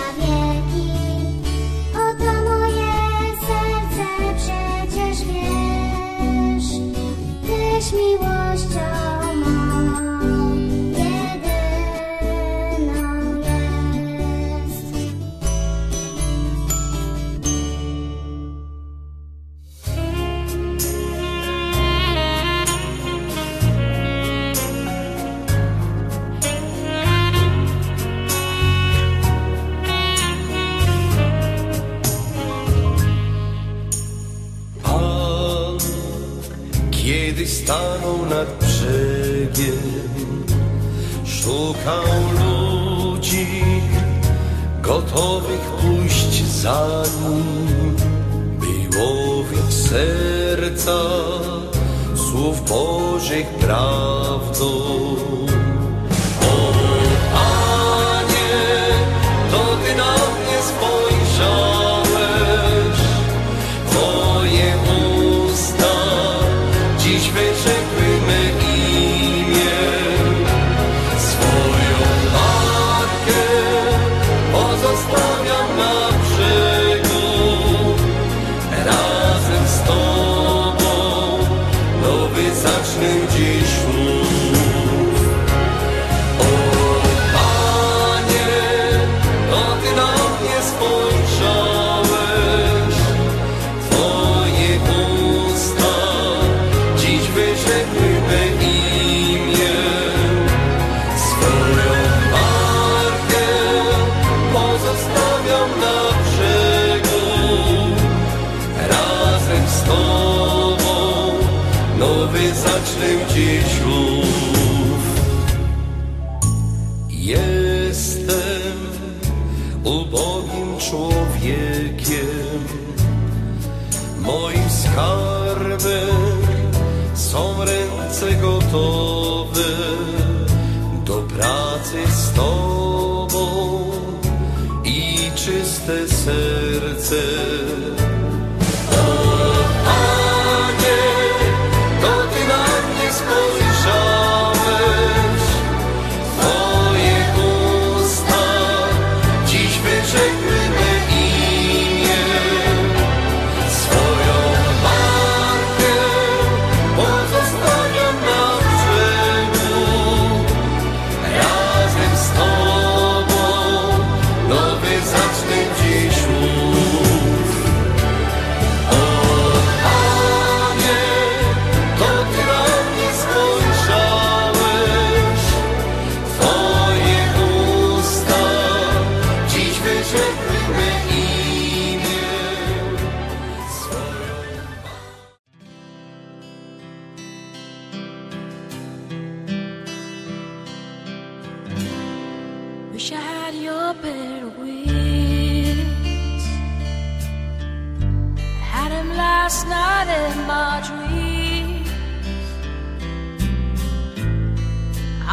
Javier. serca słów Bożych prawdą. by zakształcić. Jestem ubogim człowiekiem, moim skarbem są ręce gotowe do pracy z Tobą i czyste serce.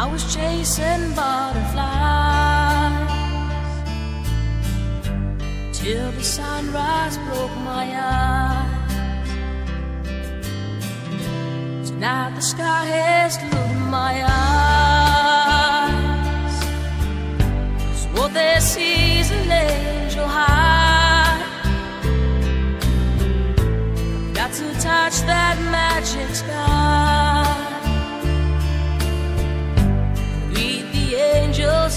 I was chasing butterflies till the sunrise broke my eyes. Tonight the sky has glued my eyes. So what they see is an angel high. I've Got to touch that magic sky.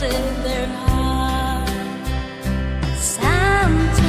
in their heart. Sometimes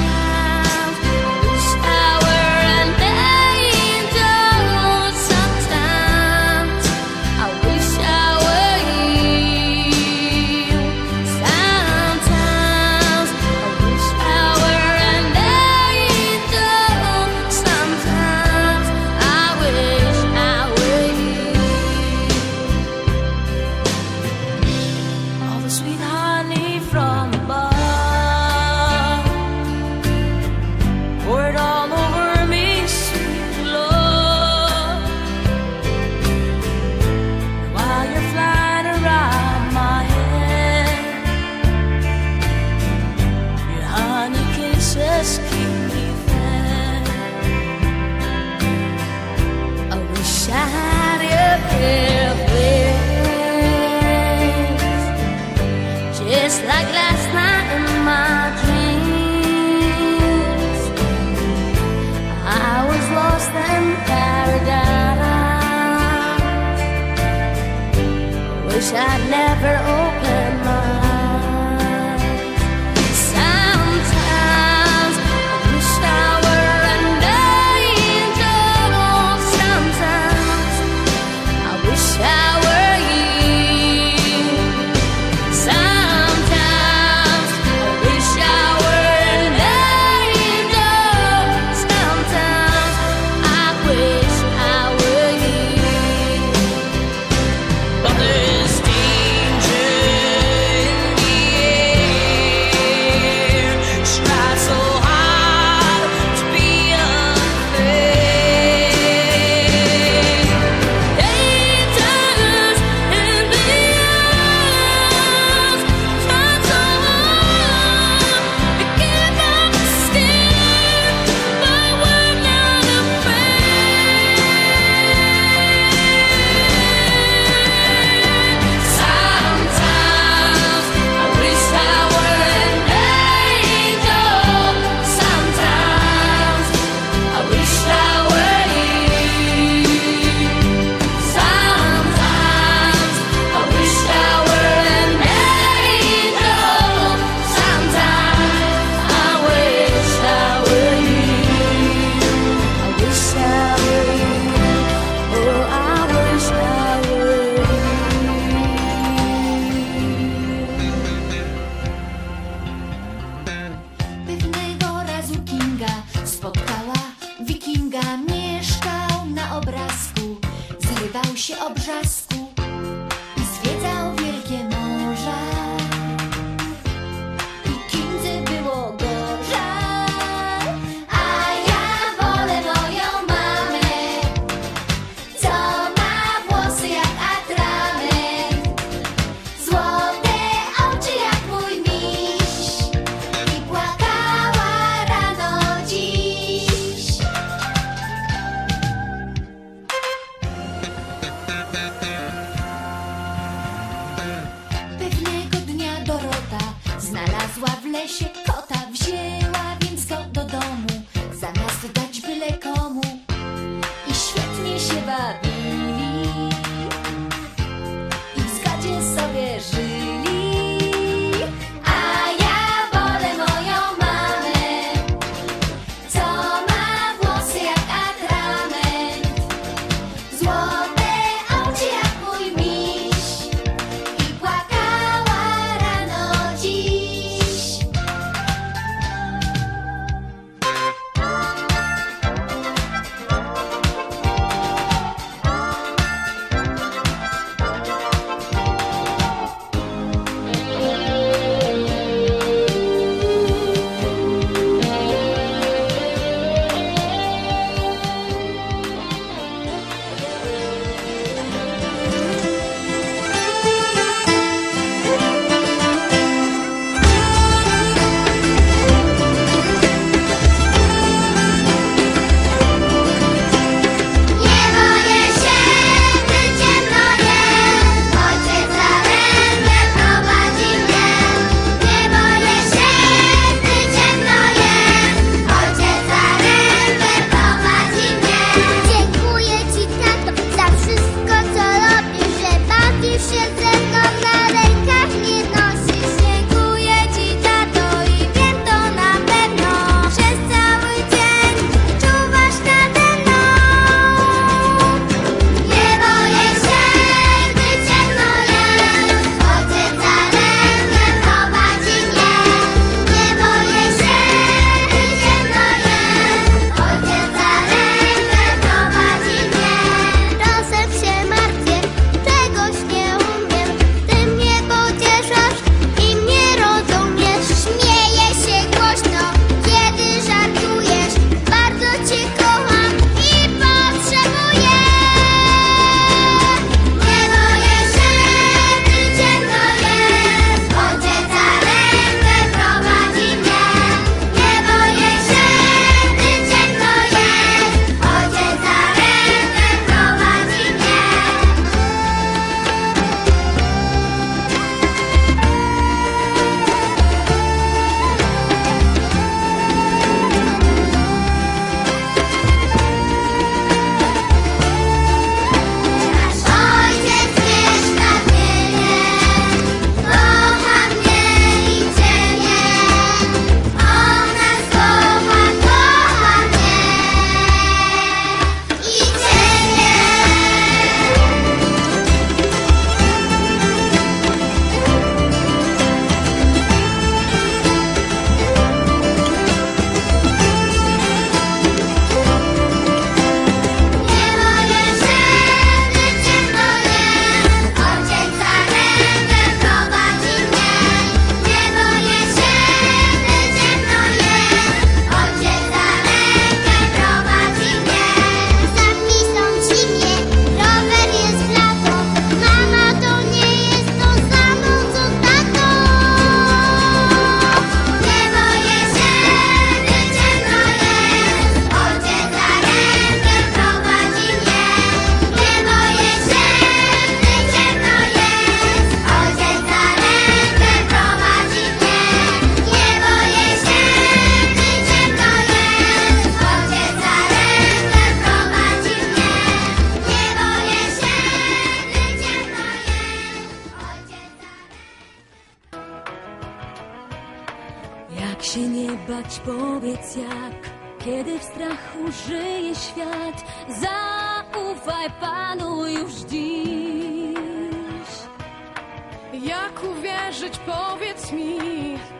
Jak uwierzyć, powiedz mi?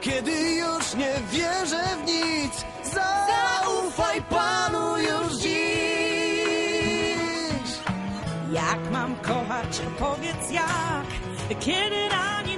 Kiedy już nie wierzę w nic Zaufaj Panu już dziś. Jak mam kochać, powiedz jak Kiedy na nie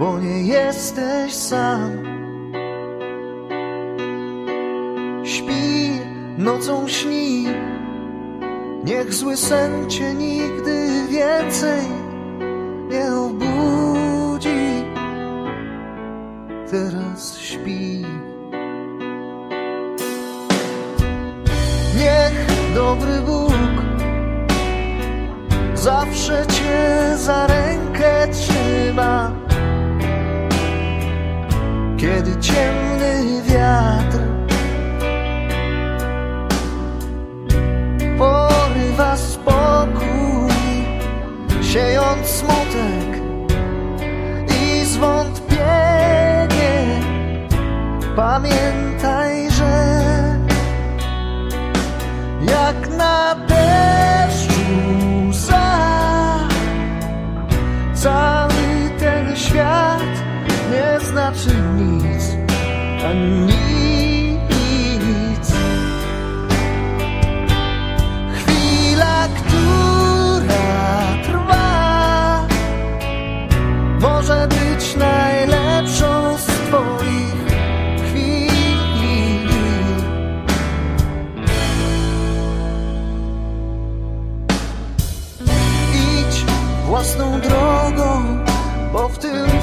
bo nie jesteś sam. Śpi, nocą śni, niech zły sen cię nigdy więcej nie obudzi. Teraz śpi. Niech dobry Bóg zawsze cię za rękę trzyma. Kiedy ciemny wiatr porywa spokój, siejąc smutek i zwątpienie, pamiętaj, że jak na deszczu nie znaczy nic, a nic.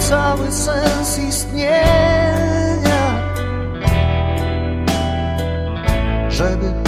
Cały sens istnienia. Żeby